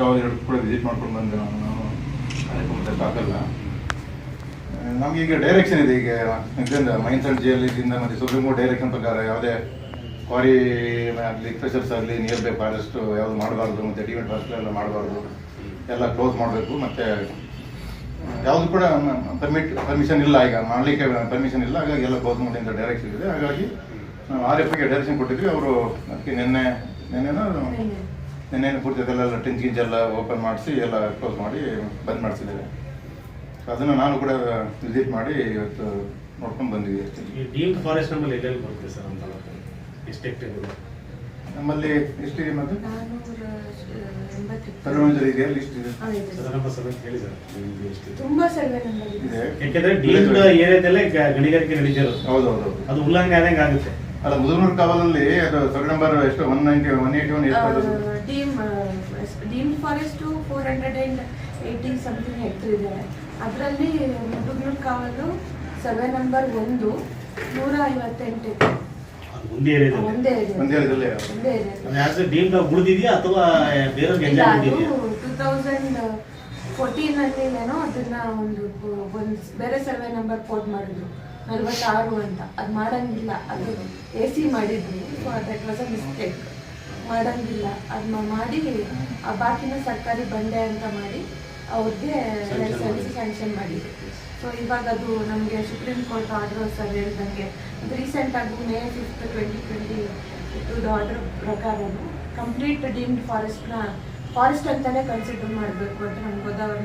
ಕಾವಲು ಎರಡು ಕೂಡ ವಿಸಿಟ್ ಮಾಡ್ಕೊಂಡು ಬಂದೆ ನಾನು. ನಾನು ನಮ್ಗೆ ಈಗ ಡೈರೆಕ್ಷನ್ ಇದೆ. ಈಗ ಇದರಿಂದ ಮೈನ್ಸಲ್ ಜಿಯಲ್ಲಿಂದ ಮತ್ತು ಸುಪ್ರೀಂ ಕೋರ್ಟ್ ಡೈರೆಕ್ಷನ್ ಪ್ರಕಾರ ಯಾವುದೇ ಕ್ವಾರಿ ಆಗಲಿ ಫ್ರೆಷರ್ಸ್ ಆಗಲಿ ನಿಯರ್ ಬೈ ಫಾರೆಸ್ಟ್ ಯಾವುದು ಮಾಡಬಾರ್ದು, ಮತ್ತು ಡಿಮೆಂಟ್ ಫಾರೆಸ್ಟ್ ಎಲ್ಲ ಮಾಡಬಾರ್ದು, ಎಲ್ಲ ಕ್ಲೋಸ್ ಮಾಡಬೇಕು, ಮತ್ತು ಯಾವುದು ಕೂಡ ಪರ್ಮಿಟ್ ಪರ್ಮಿಷನ್ ಇಲ್ಲ ಈಗ. ಮಾಡಲಿಕ್ಕೆ ಪರ್ಮಿಷನ್ ಇಲ್ಲ. ಹಾಗಾಗಿ ಎಲ್ಲ ಕ್ಲೋಸ್ ಮಾಡಿ ಅಂತ ಡೈರೆಕ್ಷನ್ ಇದೆ. ಹಾಗಾಗಿ ನಾವು ಆರ್ ಎಫ್ಗೆ ಡೈರೆಕ್ಷನ್ ಕೊಟ್ಟಿದ್ವಿ. ಅವರು ಅದಕ್ಕೆ ನಿನ್ನೆ, ನಿನ್ನೆನೋ ನಿನ್ನೆ ಪೂರ್ತಿ ಅದೆಲ್ಲ ಟಿಂಚ್ ಗಿಂಚ್ ಎಲ್ಲ ಓಪನ್ ಮಾಡಿಸಿ ಎಲ್ಲ ಕ್ಲೋಸ್ ಮಾಡಿ ಬಂದ್ ಮಾಡಿಸಿದ್ದೇವೆ. ಅದನ್ನು ನಾನು ಕೂಡ ವಿಸಿಟ್ ಮಾಡಿ ಇವತ್ತು ನೋಡ್ಕೊಂಡು ಬಂದಿದ್ದೀವಿ ಫಾರೆಸ್ಟ್ ನಮ್ಮಲ್ಲಿ ಎಲ್ಲೆಲ್ಲಿ ಬರುತ್ತೆ ಸರ್ ಅಂತ ಎಷ್ಟು ಹೆಕ್ಟೇರ್ ಇದೆ ನಮ್ಮಲ್ಲಿ ಎಷ್ಟಿದೆ ಮತ್ತು? ಸರ್ವಂಜರ್ ಇದೆ? ಲಿಸ್ಟ್ ಯಾಕೆಂದ್ರೆ ಡೀಮ್ಡ್ ಏರಿಯಾದಲ್ಲೇ ಗಣಿಗಾರಿಕೆ ನಡೀತಿರೋದು ಅದು ಉಲ್ಲಂಘನೆ ಆದಂಗೆ ಆಗುತ್ತೆ. ಅಲ್ಲ ಮುದುನೂರು ಕಾವಲಲ್ಲಿ ಅದು ಸರ್ವೆ ನಂಬರ್ ಎಷ್ಟು one ninety one eighty one ಎಷ್ಟು deemed forest four hundred and eighty something hectare ಇದೆ ಅದರಲ್ಲಿ ಮುದುಗ್ನೂರು ಕಾವಲು ಸರ್ವೆ ನಂಬರ್ ಒಂದು ನೂರ ಐವತ್ತೆಂಟು. ಇದೆ. ಅದು ಒಂದೇ ಒಂದೇ ಇದೆ ಒಂದೇ ಉಳಿದಿದೆಯಾ ಅಥವಾ ಬೇರೆಯವ್ರಿಗೆ ಇಲ್ಲ ಎಂಜಾಯ್ ಅದು ಟೂ ತೌಸಂಡ್ ಫೋರ್ಟೀನ್ ಅಲ್ಲಿ ಏನೋ ಅದನ್ನ ಒಂದು ಒಂದು ಬೇರೆ ಸರ್ವೆ ನಂಬರ್ ಕೋಡ್ ಮಾಡಿದ್ರು. ನಲ್ವತ್ತಾರು ಅಂತ. ಅದು ಮಾಡಂಗಿಲ್ಲ. ಅದು ಎ ಸಿ ಮಾಡಿದ್ರು. So that was a mistake ಮಾಡಂಗಿಲ್ಲ. ಅದನ್ನ ಮಾಡಿ ಆ ಬಾಕಿನ ಸರ್ಕಾರಿ ಬಂಡೆ ಅಂತ ಮಾಡಿ ಅವ್ರಿಗೆ ಲೈಸೆನ್ಸ್. ಸ್ಯಾಂಕ್ಷನ್ ಮಾಡಿದ್ರು. ಸೊ ಇವಾಗ ಅದು ನಮಗೆ ಸುಪ್ರೀಂ ಕೋರ್ಟ್ ಆರ್ಡರ್ ಸರ್ ಹೇಳ್ದಂಗೆ ರೀಸೆಂಟ್ ಆಗಿ ಮೇ ಫಿಫ್ತ್ ಟ್ವೆಂಟಿ ಟ್ವೆಂಟಿ ಇದು ಆರ್ಡರ್ ಪ್ರಕಾರ ಕಂಪ್ಲೀಟ್ ಡೀಮ್ಡ್ ಫಾರೆಸ್ಟ್ನ ಫಾರೆಸ್ಟ್ ಅಂತಲೇ ಕನ್ಸಿಡರ್ ಮಾಡಬೇಕು ಅಂತ ನಮ್ಮ ಗೋದಾವರಿ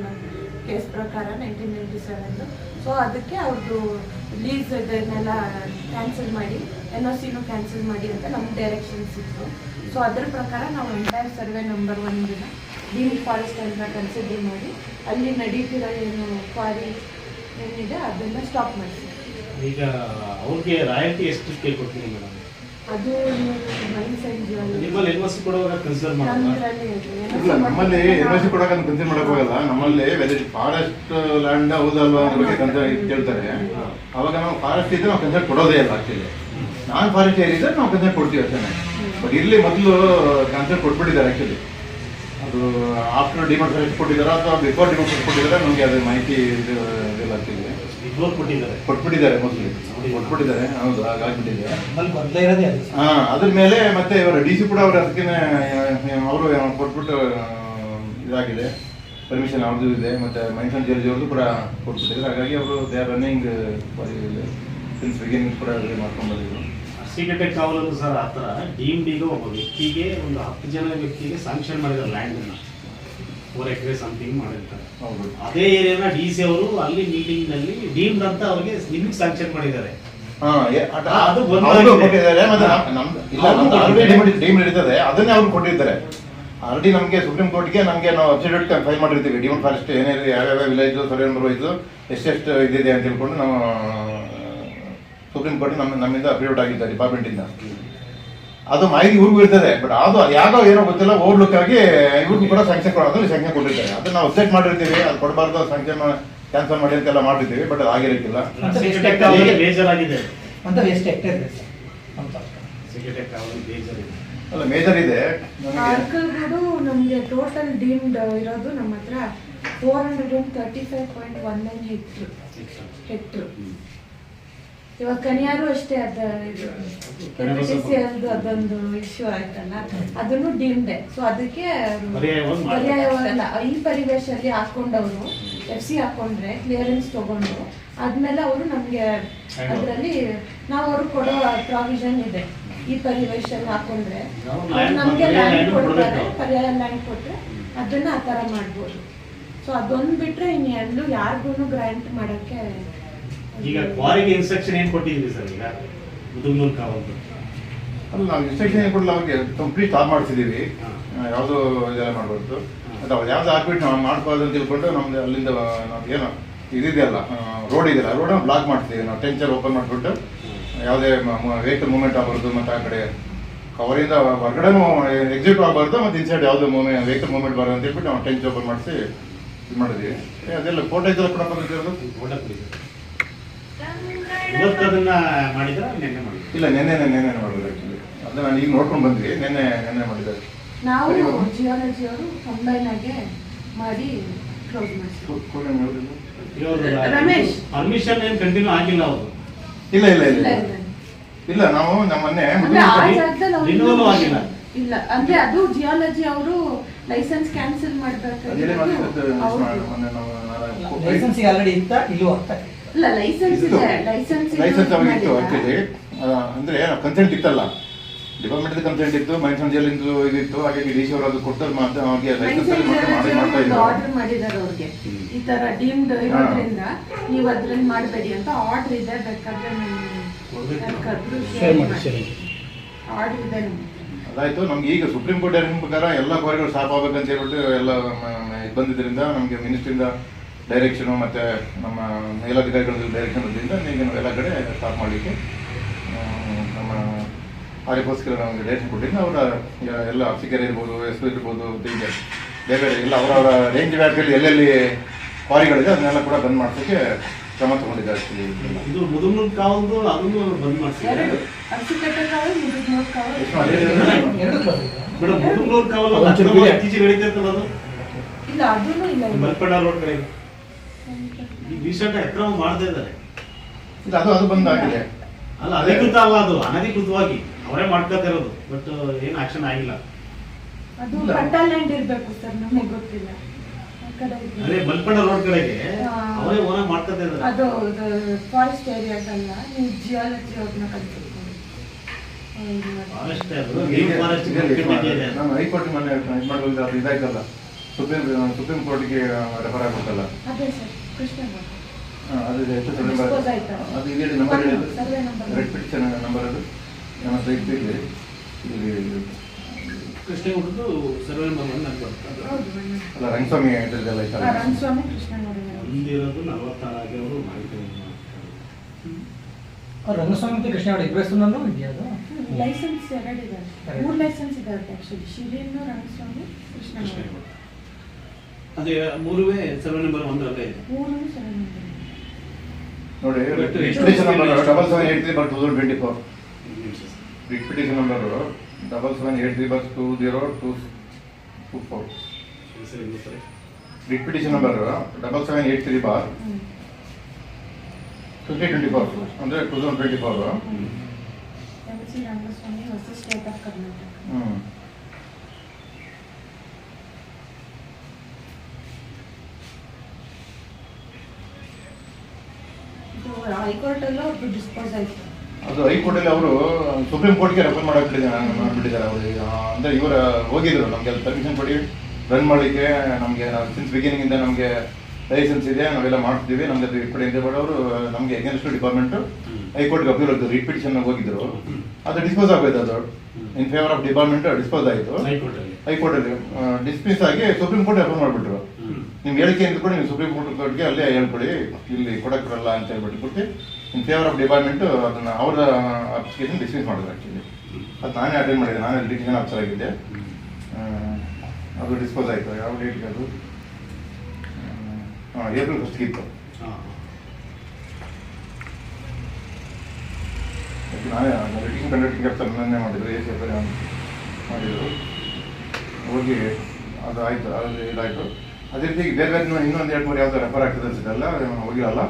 ಕೇಸ್ ಪ್ರಕಾರ ನೈನ್ಟೀನ್ ನೈಂಟಿ ಸೆವೆನ್ದು ಸೊ ಅದಕ್ಕೆ ಅವ್ರದ್ದು ಲೀಸ್ ಇದನ್ನೆಲ್ಲ ಕ್ಯಾನ್ಸಲ್ ಮಾಡಿ ಎನ್ ಓ ಸಿನೂ ಕ್ಯಾನ್ಸಲ್ ಮಾಡಿ ಅಂತ ನಮ್ಗೆ ಡೈರೆಕ್ಷನ್ಸ್ ಇತ್ತು. ಸೊ ಅದ್ರ ಪ್ರಕಾರ ನಾವು ಎಂಟೈರ್ ಸರ್ವೆ ನಂಬರ್ ಒಂದನ್ನ ಡೀಮ್ ಫಾರೆಸ್ಟ್ ಅಂತ ಕನ್ಸಿಡರ್ ಮಾಡಿ ಅಲ್ಲಿ ನಡೀತಿರೋ ಏನು ಕ್ವಾರಿ ಏನಿದೆ ಅದನ್ನ ಸ್ಟಾಪ್ ಮಾಡಿಸಿ. ಈಗ ಅವ್ರಿಗೆ ರಾಯಲ್ಟಿ ಎಷ್ಟು ಕೇಳ್ಕೊಡ್ತೀನಿ ಕೊಡ್ತೀನಿ ಮೇಡಮ್? ಅದು ಮೈನ್ ಸೈಡ್ ನಿಮ್ಮಲ್ಲಿ ಎನ್ವಸಿ ಕೊಡುವಾಗ ಕನ್ಸಿಡರ್. ಇಲ್ಲ ನಮ್ಮಲ್ಲಿ ಎನ್ಎಸ್ಸಿ ಕೊಡಕ್ಕೆ ಕನ್ಸಿಡರ್ ಮಾಡಕ್ ಹೋಗಲ್ಲ. ನಮ್ಮಲ್ಲಿ ವೆದರ್ ಫಾರೆಸ್ಟ್ ಲ್ಯಾಂಡ್ ಹೌದಲ್ವಾ ಅನ್ನೋ ಬಗ್ಗೆ ಕನ್ಸಿಡರ್ ಕೇಳ್ತಾರೆ. ಅವಾಗ ನಾವು ಫಾರೆಸ್ಟ್ ಇದ್ರೆ ನಾವು ಕನ್ಸಿಡರ್ ಕೊಡೋದೇ ಇಲ್ಲ ಆಕ್ಚುಲಿ ನಾನ್ ಫಾರೆಸ್ಟ್ ಏರಿಯಾ ಇದ್ರೆ ನಾವು ಕನ್ಸಿಡರ್ ಕೊಡ್ತೀವಿ ಅಷ್ಟೇ ಬಟ್ ಇಲ್ಲಿ ಮೊದಲು ಕ್ಯಾನ್ಸರ್ ಕೊಟ್ಬಿಟ್ಟಿದ್ದಾರೆ ಆ್ಯಕ್ಚುಲಿ ಅದು ಆಫ್ಟರ್ ಡಿಮಾರ್ಟ್ ಕೊಟ್ಟಿದ್ದಾರೆ ಅಥವಾ ಬಿಫೋರ್ ಡಿಮಾರ್ಟ್ ಕೊಟ್ಟಿದ್ದಾರೆ ನಮಗೆ ಅದು ಮಾಹಿತಿ ಇದು ಆಗ್ತಿದೆ ಕೊಟ್ಟಿದ್ದಾರೆ. ಕೊಟ್ಬಿಟ್ಟಿದ್ದಾರೆ ಮೊದಲು. ಕೊಟ್ಬಿಟ್ಟಿದ್ದಾರೆ. ಹೌದು ಹಾಗಾಗ್ಬಿಟ್ಟಿದೆ. ಹಾಂ ಅದ್ರ ಮೇಲೆ ಮತ್ತೆ ಇವರು ಡಿ ಸಿ ಕೂಡ ಅವರು ಅದಕ್ಕೆ ಅವರು ಕೊಟ್ಬಿಟ್ಟು ಇದಾಗಿದೆ. ಪರ್ಮಿಷನ್ ಅವ್ರದ್ದು ಇದೆ. ಮತ್ತೆ ಮೈನ್ಸನ್ ಜೆಲ್ಜಿ ಅವ್ರದ್ದು ಕೂಡ ಕೊಟ್ಬಿಟ್ಟಿದ್ದಾರೆ. ಹಾಗಾಗಿ ಅವರು they are running since beginning ಕೂಡ ಮಾಡ್ಕೊಂಡು ಬಂದಿದ್ರು. ಸಿಗಟೆ ಕಾವಲು ಸರ್ ಆ ಥರ ಡಿಎಂಡಿಗೆ ಒಬ್ಬ ವ್ಯಕ್ತಿಗೆ ಒಂದು ಹತ್ತು ಜನ ವ್ಯಕ್ತಿಗೆ ಸ್ಯಾಂಕ್ಷನ್ ಮಾಡಿದ್ದಾರೆ ಲ್ಯಾಂಡನ್ನು ಫೋರ್ ಎಕರೆ ಸಮಥಿಂಗ್ ಮಾಡಿರ್ತಾರೆ. ಹೌದು. ಅದೇ ಏರಿಯಾನ ಡಿ ಸಿ ಅವರು ಅಲ್ಲಿ ಮೀಟಿಂಗ್ನಲ್ಲಿ ಡೀಮ್ಡ್ ಅಂತ ಅವ್ರಿಗೆ ನಿಮಗೆ ಸ್ಯಾಂಕ್ಷನ್ ಮಾಡಿದ್ದಾರೆ. ಅದ-. ಡಿಮ್ ನಡೀತದೆ ಅದನ್ನೇ ಅವ್ರು ಕೊಟ್ಟಿದ್ದಾರೆ. ಆಲ್ರೆಡಿ ನಮಗೆ ಸುಪ್ರೀಂ ಕೋರ್ಟ್ಗೆ ನಮಗೆ ನಾವು ಅಬ್ಸಲ್ಯೂಟ್ ಫೈಲ್ ಮಾಡಿರ್ತೀವಿ. ಡಿಮನ್ ಫಾರೆಸ್ಟ್ ಏನೇನು ಯಾವ್ಯಾವ ವಿಲೇಜ್ ಸರ್ವೆ ಎಷ್ಟೆಷ್ಟು ಇದಿದೆ ಅಂತ ಹೇಳ್ಕೊಂಡು ನಾವು ಸುಪ್ರೀಂ ಕೋರ್ಟ್ ನಮ್ಮ ನಮ್ಮಿಂದ ಅಪ್ರೂವ್ ಆಗಿದ್ದಾರೆ ಡಿಪಾರ್ಟ್ಮೆಂಟ್ ಇಂದ. ಅದು ಮಾಹಿತಿ ಇವ್ರಿಗೂ ಇರ್ತದೆ ಬಟ್ ಅದು ಯಾವ್ದೋ ಏನೋ ಗೊತ್ತಿಲ್ಲ ಓವರ್ಲುಕ್ ಆಗಿ ಇವ್ರಿಗೂ ಕೂಡ ಸ್ಯಾಂಕ್ಷನ್ ಕೊಡೋದು ಸ್ಯಾಂಕ್ಷನ್ ಕೊಟ್ಟಿರ್ತಾರೆ ಅದನ್ನ ನಾವು ಅಬ್ಸೆಟ್ ಮಾಡಿರ್ತೀವಿ ಅದು ಕೊಡಬಾರ್ದು ಸಂಖ್ಯೆ ಕ್ಯಾನ್ಸಲ್ ಮಾಡಿ ಅಂತೆಲ್ಲ ಮಾಡಿರ್ತೀವಿ ಬಟ್ ಅದು ಆಗಿರಕ್ಕಿಲ್ಲ. ಅಲ್ಲ ಮೇಜರ್ ಇದೆ. ನಮಗೆ ಆರ್ಕಲ್ಗಳು ನಮಗೆ ಟೋಟಲ್ ಡೀಮ್ಡ್ ಇರೋದು ನಮ್ಮ ಹತ್ರ four hundred and thirty five point one nine hectare hectare ಇವಾಗ ಕನಿಯಾರು ಅಷ್ಟೇ ಅದ ಇದು ಅದೊಂದು ಇಶ್ಯೂ ಆಯ್ತಲ್ಲ? ಅದನ್ನು ಡೀಮ್ಡೆ. ಸೊ ಅದಕ್ಕೆ ಪರ್ಯಾಯ ಈ ಪರಿವೇಶ ಪರ್ಯಾಯವಲ್ಲ ಈ ಪರಿವೇಶಲ್ಲಿ ಹಾಕೊಂಡವರು ಎಫ್ ಸಿ ಹಾಕೊಂಡ್ರೆ ಕ್ಲಿಯರೆನ್ಸ್ ತಗೊಂಡು ಆದ್ಮೇಲೆ ಅವರು ನಮ್ಗೆ. ಅದರಲ್ಲಿ ನಾವು ಅವ್ರಿಗೆ ಕೊಡೋ ಪ್ರಾವಿಷನ್ ಇದೆ. ಈ ಪರಿವೇಶಲ್ಲಿ ಹಾಕೊಂಡ್ರೆ ಅವ್ರು ನಮ್ಗೆ ಲ್ಯಾಂಡ್ ಕೊಡ್ತಾರೆ ಪರ್ಯಾಯ ಲ್ಯಾಂಡ್ ಕೊಟ್ರೆ ಅದನ್ನ ಆ ತರ ಮಾಡ್ಬೋದು. ಸೊ ಅದೊಂದು ಬಿಟ್ರೆ ಇನ್ನೆಲ್ಲೂ ಯಾರಿಗೂ ಗ್ರಾಂಟ್ ಮಾಡಕ್ಕೆ ಈಗ ಕ್ವಾರಿಗೆ ಇನ್ಸ್ಟ್ರಕ್ಷನ್ ಏನು ಕೊಟ್ಟಿದ್ದೀವಿ ಸರ್ ಈಗ? ಮುದುಗ್ನೂರ್ ಕಾವಂತ ಅಲ್ಲ ನಾವು ಇನ್ಸ್ಟ್ರಕ್ಷನ್ ಏನು ಕೊಡಲ್ಲ ಅವ್ರಿಗೆ ಕಂಪ್ಲೀಟ್ ಆಫ್ ಮಾಡ್ತಿದ್ದೀವಿ. ಯಾವುದು ಇದೆಲ್ಲ ಮಾಡಬಾರ್ದು. ಅದು ಅವ್ರು ಯಾವ್ದು ಹಾಕ್ಬಿಟ್ಟು ನಾವು ಮಾಡ್ಬಾರ್ದು ಅಂತ ತಿಳ್ಕೊಂಡು ನಮ್ದು ಅಲ್ಲಿಂದ ನಾವು ಏನೋ ಇದಿದೆಯಲ್ಲ ರೋಡ್ ಇದೆಯಲ್ಲ ರೋಡ್ ಬ್ಲಾಕ್ ಮಾಡ್ತೀವಿ ನಾವು ಟೆಂಚರ್ ಓಪನ್ ಮಾಡಿಬಿಟ್ಟು ಯಾವುದೇ ವೆಹಿಕಲ್ ಮೂವ್ಮೆಂಟ್ ಆಗಬಾರ್ದು ಮತ್ತು ಆ ಕಡೆ ಕವರಿಂದ ಹೊರಗಡೆನೂ ಎಕ್ಸಿಟ್ ಆಗಬಾರ್ದು ಮತ್ತು ಇನ್ಸೈಡ್ ಯಾವುದೇ ಮೂಮೆ ವೆಹಿಕಲ್ ಮೂವ್ಮೆಂಟ್ ಬರೋದು ಅಂತ ಹೇಳ್ಬಿಟ್ಟು ನಾವು ಟೆಂಚ್ ಓಪನ್ ಮಾಡಿಸಿ ಇದು ಮಾಡಿದ್ವಿ. ಅದೆಲ್ಲ ಫೋಟೋ ಇದೆಲ್ಲ ಕೂಡ ಬಂದಿರೋದು ಫೋಟೋ ಅದನ್ನ ಮಾಡಿದ್ರ ನಿನ್ನೆ ಮಾಡಿದ್ರು? ಇಲ್ಲ ನೆನ್ನೆ ನೆನ್ನೆ ಮಾಡೋದು ಆ್ಯಕ್ಚುಲಿ ಅದು ನಾನು ಈಗ ನೋಡ್ಕೊಂಡು ಬಂದ್ವಿ ನೆನ್ನೆ ನೆನ್ನೆ ಮಾಡಿದ್ದಾರೆ ನಾವು ಜಿಯಾಲಜಿ ಅವರು ಕಂಬೈನ್ ಆಗಿ ಮಾಡಿ ಕ್ಲೋಸ್ ಹೇಳಿದ್ರು? ರಮೇಶ್. ಪರ್ಮಿಷನ್ ಏನ್ ಕಂಟಿನ್ಯೂ ಆಗಿಲ್ಲ ಅವರು. ಇಲ್ಲ ಇಲ್ಲ ಇಲ್ಲ ಇಲ್ಲ ಇಲ್ಲ. ಇಲ್ಲ. ಇಲ್ಲ ನಾವು ನಮ್ಮನ್ನೇ ಅಂದ್ರೆ ಆ ರಿನ್- ಜಾಗದಲ್ಲಿ ಅವ್ರು ರಿನ್ಯೂವಲ್ ಇನ್ನೂ ಆಗಿಲ್ಲ. ಇಲ್ಲ ಅಂದ್ರೆ ಅದು ಜಿಯಾಲಜಿ ಅವರು ಲೈಸೆನ್ಸ್ ಕ್ಯಾನ್ಸಲ್ ಅದೇನೇ ಮಾಡಿದ್ದು ಮಾಡ್ಬೇಕಾಗಿರೋದು ಮೊನ್ನೆ ನಾವು ನಾನು- ಲೈಸೆನ್ಸಿಗೆ ಆಲ್ರೆಡಿ ಇತ್ತ ಇಲ್ಲೂ ಆಗ್ತಾ ಇಲ್ಲ ಲೈಸೆನ್ಸ್ ಇತ್ತು. ಇದೆ ಲೈಸೆನ್ಸ್ ಲೈಸೆನ್ಸ್ ಅವಾಗಿತ್ತು ಆಕ್ಚುಲಿ ಅಂದ್ರೆ ಕನ್ಸೆಂಟ್ ಇತ್ತಲ್ಲ? ಡಿಪಾರ್ಟ್ಮೆಂಟ್ ಕನ್ಸೆಂಟ್ ಇತ್ತು ಮೈಸೂರು ಜೈಲಿಂದು ಇದಿತ್ತು ಹಾಗಾಗಿ ಡಿ ಸಿ ಅವರು ಅದು ಕೊಟ್ಟದ್ದು ಮಾತ್ರ ಅವ್ರಿಗೆ ಲೈಸೆನ್ಸ್ ಅಲ್ಲಿ ಮಾತ್ರ ಮಾಡಿ ಮಾಡ್ತಾ ಆರ್ಡರ್ ಮಾಡಿದ್ದಾರೆ ಅವ್ರಿಗೆ. ಈ ತರ ಡೀಮ್ಡ್ ಇರೋದ್ರಿಂದ ನೀವು ಅದ್ರಲ್ಲಿ ಮಾಡಬೇಡಿ ಅಂತ ಆರ್ಡರ್ ಇದೆ ಬೇಕಾದ್ರೆ ಆರ್ಡರ್ ಇದೆ. ಅದಾಯ್ತು ನಮ್ಗೆ ಈಗ ಸುಪ್ರೀಂ ಕೋರ್ಟ್ ಪ್ರಕಾರ ಎಲ್ಲ ಕ್ವಾರಿಗಳು ಸ್ಟಾಪ್ ಆಗ್ಬೇಕಂತ ಹೇಳ್ಬಿಟ್ಟು ಎಲ್ಲ ಬಂದಿದ್ರಿಂದ ನಮಗೆ ಮಿನಿಸ್ಟ್ರಿಂದ ಡೈರೆಕ್ಷನು ಮತ್ತು ನಮ್ಮ ಮೇಲಧಿಕಾರಿಗಳ ಡೈರೆಕ್ಷನ್ ಬಂದಿದ್ದರಿಂದ ಈಗ ನಾವು ಎಲ್ಲ ಕಡೆ ಸ್ಟಾಪ್ ಮಾಡಲಿಕ್ಕೆ ನಮ್ಮ ಅದಕ್ಕೋಸ್ಕರ ನಮಗೆ ಡೈರೆಕ್ಷನ್ ಕೊಟ್ಟಿದ್ದು ಅವರ ಎಲ್ಲ ಅಫ್ಸಿಕರ್ ಇರ್ಬೋದು ಎಸ್ ಪಿ ಇರ್ಬೋದು ಹೀಗೆ ಬೇರೆ ಬೇರೆ ಎಲ್ಲ ಅವರವರ ರೇಂಜ್ ವ್ಯಾಪ್ತಿಯಲ್ಲಿ ಎಲ್ಲೆಲ್ಲಿ ಕ್ವಾರಿಗಳಿದೆ ಅದನ್ನೆಲ್ಲ ಕೂಡ ಬಂದ್ ಮಾಡ್ಸೋಕ್ಕೆ ಕ್ರಮ ತಗೊಂಡಿದ್ದಾರೆ. ಇತ್ತೀಚೆಗೆ ನಡೀತಿರ್ತಲ್ಲ ಅದು? ಇಲ್ಲ ಅದೂ ಇಲ್ಲ. ಮಲ್ಪಡ ರೋಡ್ ಕಡೆ. ರೀಸೆಂಟ್ ಅಕ್ರಮ ಮಾಡ್ತಾ ಇದ್ದಾರೆ. ಇಲ್ಲ ಅದು ಅದು ಬಂದಾಗಿದೆ. ಆಗಿದೆ ಅಲ್ಲ ಅಧಿಕೃತ ಅಲ್ಲ ಅದು. ಅನಧಿಕೃತವಾಗಿ. ಅವರೇ ಮಾಡ್ಕೊತಾ ಇರೋದು. ಬಟ್ ಏನು ಆಕ್ಷನ್ ಆಗಿಲ್ಲ. ಅದು. ಕಟ್ಟಲ್ ಲ್ಯಾಂಡ್ ಇರಬೇಕು ಸರ್ ನಮಗೆ ಗೊತ್ತಿಲ್ಲ. ಅದೇ ಮಲ್ಪಡ ರೋಡ್ ಕಡೆಗೆ ಅವರೇ ಓನಾಗಿ ಮಾಡ್ಕೊತಾ ಇದ್ದಾರೆ. ಅದು ಫಾರೆಸ್ಟ್ ಏರಿಯಾ ಅಲ್ಲ ನೀವು ಜಿಯಾಲಜಿ ಅವ್ರನ್ನ ಕಲ್ತ್ಕೊಂಡು ಫಾರೆಸ್ಟ್ ಅದು ನೀವು ಫಾರೆಸ್ಟ್ ಹೈಕೋರ್ಟ್ ಮೊನ್ನೆ ಇದು ಇದಾಯ್ತಲ್ಲ. ಸುಪ್ರೀಂ ಸುಪ್ರೀಂ ಕೋರ್ಟ್ಗೆ ರೆಫರ್ ಆಗುತ್ತಲ್ಲ ಅದೇ ಎಷ್ಟು ನಂಬರ್ ಅದು ಇದೆ ನಂಬರ್. ರೆಡ್ ಪಿಟಿಷನ್ ನಂಬರ್ ಅದು. ನಮ್ಮ ಇಲ್ಲಿ ಸರ್ವೆ ನಂಬರ್ ಬರ್ತದೆ. ಅಲ್ಲ ರಂಗಸ್ವಾಮಿ ಇದ್ರದ್ದೆಲ್ಲ ಆ, ಐತಲ್ಲ ರಂಗಸ್ವಾಮಿ ಕೃಷ್ಣ ಒಂದಿರೋದು ನಲವತ್ತಾರು ಆಗಿರೋರು ಮಾಹಿತಿ ಅವ್ರು ರಂಗಸ್ವಾಮಿ ಮತ್ತು ಕೃಷ್ಣ ಇಬ್ಬರ ಹೆಸರು ಇದೆಯಾ ಅದು? ಲೈಸೆನ್ಸ್ ಎರಡಿದೆ. ಎರಡು. ಮೂರು ಲೈಸೆನ್ಸ್ ಇದೆ ಆಕ್ಚುಲಿ ಶಿರೀನು ರಂಗಸ್ವಾಮಿ ಕೃಷ್ಣ ಅದೇ ಮೂರುವೇ ಸರ್ವೆ ನಂಬರ್ ಒಂದರಲ್ಲೇ ಇದೆ. ನೋಡಿ number double seven eight three two thousand twenty four ಒಂದು number double seven eight three ಬರ್ two zero two two four number double seven eight three bar hmm. Twenty twenty four ಅಂದರೆ two thousand twenty four ಹ್ಞೂ ಇದು ಹೈಕೋರ್ಟಲ್ಲೂ ಅವ್ರದ್ದು dispose ಆಯ್ತು. ಅದು ಹೈಕೋರ್ಟಲ್ಲಿ ಅವರು supreme ಕೋರ್ಟ್ಗೆ ರೆಫರ್ ಮಾಡಕ್ಬಿಟ್ಟಿದ್ದಾರೆ ಮಾಡಿಬಿಟ್ಟಿದ್ದಾರೆ ಅವರು. ಅಂದರೆ ಇವರು ಹೋಗಿದ್ರು ನಮಗೆ ಅಲ್ಲಿ ಪರ್ಮಿಷನ್ ಕೊಡಿ ರನ್ ಮಾಡಲಿಕ್ಕೆ ನಮಗೆ ಸಿನ್ಸ್ ಬಿಗಿನಿಂಗಿಂದ ನಮಗೆ ಲೈಸೆನ್ಸ್ ಇದೆ ನಾವೆಲ್ಲ ಮಾಡ್ತಿದ್ದೀವಿ ನಮಗೆ ಅದು ಕೊಡಿ ಅಂತ ಬಟ್ ಅವರು ನಮಗೆ ಎಗೇನ್ಸ್ಟ್ ಡಿಪಾರ್ಟ್ಮೆಂಟು. ಹೈಕೋರ್ಟ್ಗೆ ಅಪೀಲ್ ಹೋಗ್ತದೆ ರಿಪಿಟಿಷನ್ ಪಿಟಿಷನ್ ಹೋಗಿದ್ರು. ಅದು ಡಿಸ್ಪೋಸ್ ಆಗೋಯ್ತು ಅದು. In favour of department dispose ಆಯಿತು. ಹೈಕೋರ್ಟಲ್ಲಿ. ಹೈಕೋರ್ಟಲ್ಲಿ ಡಿಸ್ಮಿಸ್ ಆಗಿ ಸುಪ್ರೀಂ ಕೋರ್ಟ್ ರೆಫರ್ ಮಾಡಿಬಿಟ್ರು. ನಿಮ್ಗೆ ಹೇಳಿಕೆ ಅಂತ ಕೂಡ ನೀವು ಸುಪ್ರೀಂ ಕೋರ್ಟ್ ಕೋರ್ಟ್ಗೆ ಅಲ್ಲೇ ಹೇಳ್ಕೊಡಿ. ಇಲ್ಲಿ ಕೊಡಕ್ಕೆ ಬರಲ್ಲ ಅಂತ ಹೇಳ್ಬಿಟ್ಟು ಕೊಟ್ಟು ಇನ್ ಫೇವರ್ ಆಫ್ ಡಿಪಾರ್ಟ್ಮೆಂಟ್ ಅದನ್ನ ಅವರ ಅಪ್ಲಿಕೇಶನ್ ಡಿಸ್ಮಿಸ್ ಮಾಡಿದ್ರು ಆ್ಯಕ್ಚುಲಿ ಅದು ನಾನೇ ಅಟೆಂಡ್ ಮಾಡಿದ್ದೆ ನಾನೇ ಡಿಸಿಷನ್ ಆಫೀಸರ್ ಆಗಿದ್ದೆ. ಅದು ಡಿಸ್ಪೋಸ್ ಆಯಿತು. ಯಾವ ಡೇಟ್ಗೆ ಅದು? ಹಾಂ. ಏಪ್ರಿಲ್ ಫಸ್ಟ್ಗೆ ಇತ್ತು ನಾನೇ ರಿಟಿಂಗ್ ಕಂಡಕ್ಟಿಂಗ್ ಕೆಲಸ ನನ್ನೇ ಮಾಡಿದ್ರು. ಎ ಸಿ ಮಾಡಿದರು. ಹೋಗಿ ಅದು ಆಯಿತು ಅದು ಇದಾಯಿತು. ಅದೇ ರೀತಿ ಬೇರೆ ಬೇರೆ ಇನ್ನೂ ಇನ್ನೊಂದು ಎರಡು ಮೂರು ಯಾವ್ದು ರೆಫರ್ ಆಗ್ತದೆ ಅನ್ಸುತ್ತಲ್ಲ ಹೋಗಿರಲ್ಲ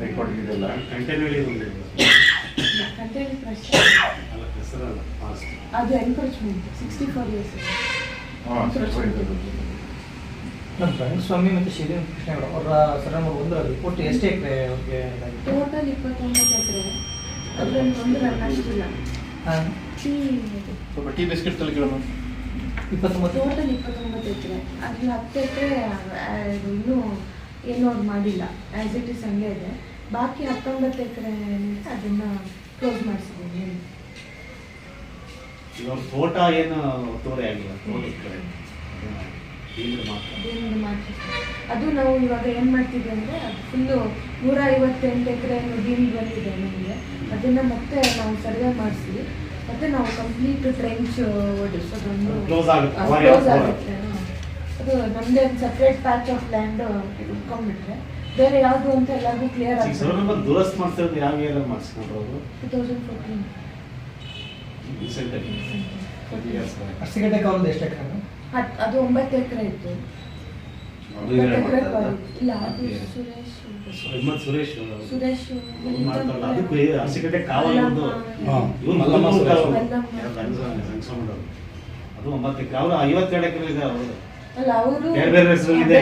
ಹೈಕೋರ್ಟ್ಗೆ ಇದೆಲ್ಲ. ಅಲ್ಲ ಅದು ಎನ್ಕ್ರೋಚ್ಮೆಂಟ್ ಸಿಕ್ಸ್ಟಿ ಫೋರ್ ಇಯರ್ಸ್ ಹಾಂ ನಮ್ಮ ರಂಗಸ್ವಾಮಿ ಮತ್ತು ಶ್ರೀ ಕೃಷ್ಣ ಅವರ ಸರ್ ನಂಬರ್ ರಿಪೋರ್ಟ್ ಎಷ್ಟೇ ಎಕರೆ ಅವ್ರಿಗೆ? ಟೋಟಲ್ ಇಪ್ಪತ್ತೊಂಬತ್ತು ಎಕರೆ. ಅದರಲ್ಲಿ ಒಂದು ರನ್ ಅಷ್ಟಿಲ್ಲ. ಹಾಂ. ಟೀ ಸ್ವಲ್ಪ ಟೀ ಬಿಸ್ಕೆಟ್ ತಲೆ ಕೇಳೋಣ ಇಪ್ಪತ್ತೊಂಬತ್ತು. ಟೋಟಲ್ ಇಪ್ಪತ್ತೊಂಬತ್ತು ಎಕರೆ ಅಲ್ಲಿ ಹತ್ತು ಎಕರೆ ಇನ್ನೂ ಏನೂ ಅವ್ರು ಮಾಡಿಲ್ಲ. ಆ್ಯಸ್ ಇಟ್ ಇಸ್ ಹಂಗೆ ಇದೆ. ಬಾಕಿ ಹತ್ತೊಂಬತ್ತು ಎಕರೆ ಅದನ್ನ ಕ್ಲೋಸ್ ಮಾಡಿಸಿದ್ದೀನಿ. ಇವಾಗ ತೋಟ ಏನು ತೋರೆ ಆಗಿಲ್ಲ? ಮಾತ್ರ. ಅದು ನಾವು ಇವಾಗ ಏನು ಮಾಡ್ತಿದ್ವಿ ಅಂದರೆ ಅದು ಫುಲ್ಲು ನೂರ ಐವತ್ತೆಂಟು ಎಕರೆ ಡೀಲ್ ಬಂದಿದೆ ನಮಗೆ. ಅದನ್ನು ಮತ್ತೆ ನಾವು ಸರ್ವೆ ಮಾಡಿಸಿ. ಮತ್ತೆ ನಾವು ಕಂಪ್ಲೀಟ್ ಟ್ರೆಂಚ್ Close ಕ್ಲೋಸ್ ಆಗುತ್ತೆ ಅದು ನಮ್ಮದೇ ಒಂದು ಸಪ್ರೇಟ್ ಪ್ಯಾಚ್ ಆಫ್ ಲ್ಯಾಂಡ್ ಇಟ್ಕೊಂಡ್ಬಿಟ್ರೆ. ಬೇರೆ ಯಾವುದು ಅಂತ ಎಲ್ಲರಿಗೂ ಕ್ಲಿಯರ್ ಆಗುತ್ತೆ. ದುರಸ್ತ್ ಮಾಡ್ಸಿರೋದು ಯಾವ ಇಯರ್ ಮಾಡಿಸ್ಕೊಂಡ್ರು ಅವರು? ಟೂ ತೌಸಂಡ್ ಫೋರ್ಟೀನ್ ರೀಸೆಂಟಾಗಿ ಅರ್ಸಿಗಡ್ಡೆ ಕಾಲದ ಎಷ್ಟು ಎಕರೆ? ಅದು ಒಂಬತ್ತು ಎಕರೆ ಇತ್ತು. ಸುರೇಶ್ ಮಾಡ್ತಾರಲ್ಲ. ಅದಕ್ಕೆ ಈ ಹಸಿಗಡ್ಡೆ ಕಾವಲ್ ಒಂದು ಮಲ್ಲಮ್ಮ ಸುರೇಶ್. ಅದು ಒಂಬತ್ತು ಅವರು ಐವತ್ತೆರಡು ಎಕರೆ ಇದೆ ಅವರು ಬೇರೆ ಬೇರೆ ಹೆಸ್ರಲ್ಲಿದೆ.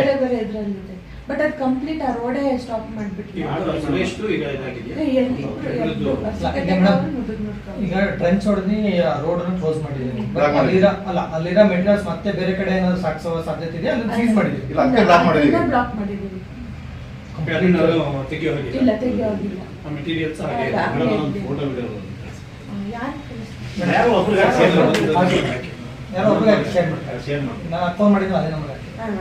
ಬಟ್ ಅದು ಕಂಪ್ಲೀಟ್ ಆ ರೋಡೇ ಸ್ಟಾಪ್ ಮಾಡ್ಬಿಟ್ಟು ಈಗ ಟ್ರೆಂಚ್ ಹೊಡೆದು ರೋಡ್ ಅನ್ನು ಕ್ಲೋಸ್ ಅಲ್ಲಿರ ಅಲ್ಲ ಅಲ್ಲಿರೋ ಮತ್ತೆ ಬೇರೆ ಕಡೆ ಏನಾದ್ರು ಸಾಗಿಸೋ ಸಾಧ್ಯತೆ ಇದೆ ಅಲ್ಲಿ ಸೀಸ್ ಮಾಡಿದೀವಿ ಬ್ಲಾಕ್ ಮಾಡಿದೀವಿ ಇಲ್ಲ ಹಾಗಿಲ್ಲ. ಮೆಟೀರಿಯಲ್ಸ್ ಯಾರು ಒಬ್ರಿಗೆ ಹಾಕಿ. ಶೇರ್ ಮಾಡ್ತಾರೆ? ಶೇರ್ ಮಾಡಿ ನಾನು ಫೋನ್ ಮಾಡಿದ್ದು ಅದೇ ನಂಬರ್ ಹಾಂ